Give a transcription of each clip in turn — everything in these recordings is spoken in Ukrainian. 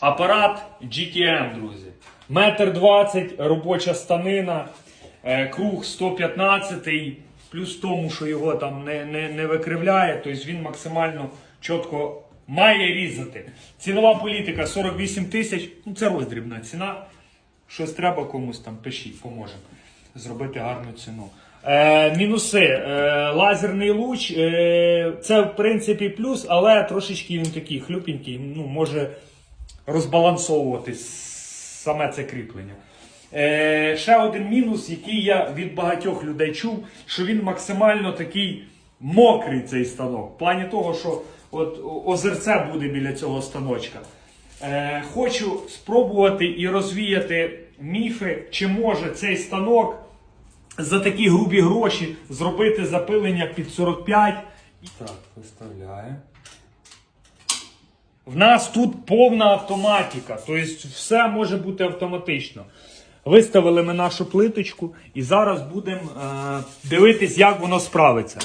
Апарат GTM, друзі. Метр двадцять, робоча станина, е, круг 115, плюс тому, що його там не, не, не викривляє, тобто він максимально чітко має різати. Цінова політика 48 тисяч, ну це роздрібна ціна. Щось треба комусь там, пишіть, поможемо зробити гарну ціну. Е, мінуси. Е, лазерний луч. Е, це в принципі плюс, але трошечки він такий хлюпенький, ну, може розбалансовуватись саме це кріплення. Е, ще один мінус, який я від багатьох людей чув, що він максимально такий мокрий цей станок. В плані того, що от озерце буде біля цього станочка. Е, хочу спробувати і розвіяти міфи, чи може цей станок за такі грубі гроші зробити запилення під 45. Так, виставляє. В нас тут повна автоматика, тобто все може бути автоматично. Виставили ми нашу плиточку і зараз будемо е, дивитись, як воно справиться.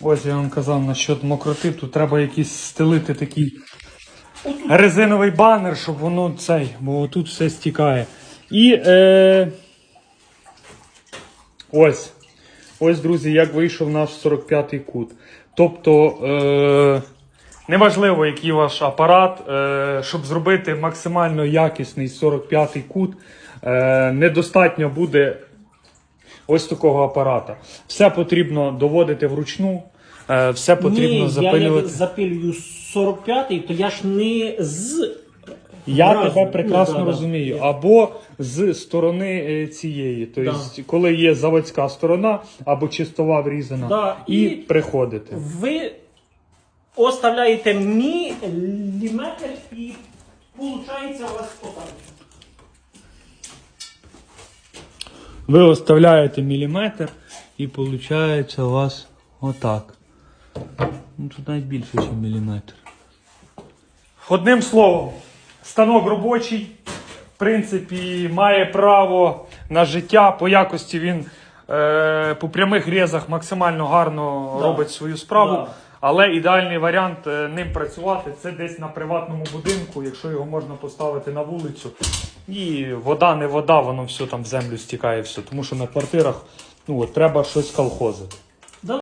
Ось я вам казав насчет мокроти, тут треба якийсь стелити такий резиновий банер, щоб воно цей, бо тут все стікає. І е, ось. Ось, друзі, як вийшов наш 45-й кут. Тобто, е, неважливо, який ваш апарат, е, щоб зробити максимально якісний 45-й кут, е, недостатньо буде ось такого апарата. Все потрібно доводити вручну, е, все потрібно Ні, я запилювати. як запилюю 45-й, то я ж не з. Я Зразу. тебе прекрасно Ну, да, да. розумію. Або з сторони е, цієї, тобто, коли є заводська сторона, або чистова врізана, Да, і, і- приходити. Ви оставляєте міліметр і виходить у вас отак. Ви оставляєте міліметр, і виходить у вас отак. Ну, тут навіть більше, ніж міліметр. Одним словом, станок робочий, в принципі, має право на життя. По якості він е, по прямих різах максимально гарно Да. робить свою справу. Да. Але ідеальний варіант е, ним працювати це десь на приватному будинку, якщо його можна поставити на вулицю. І вода, не вода, воно все там в землю стікає. все. Тому що на квартирах ну, от, треба щось колхозити.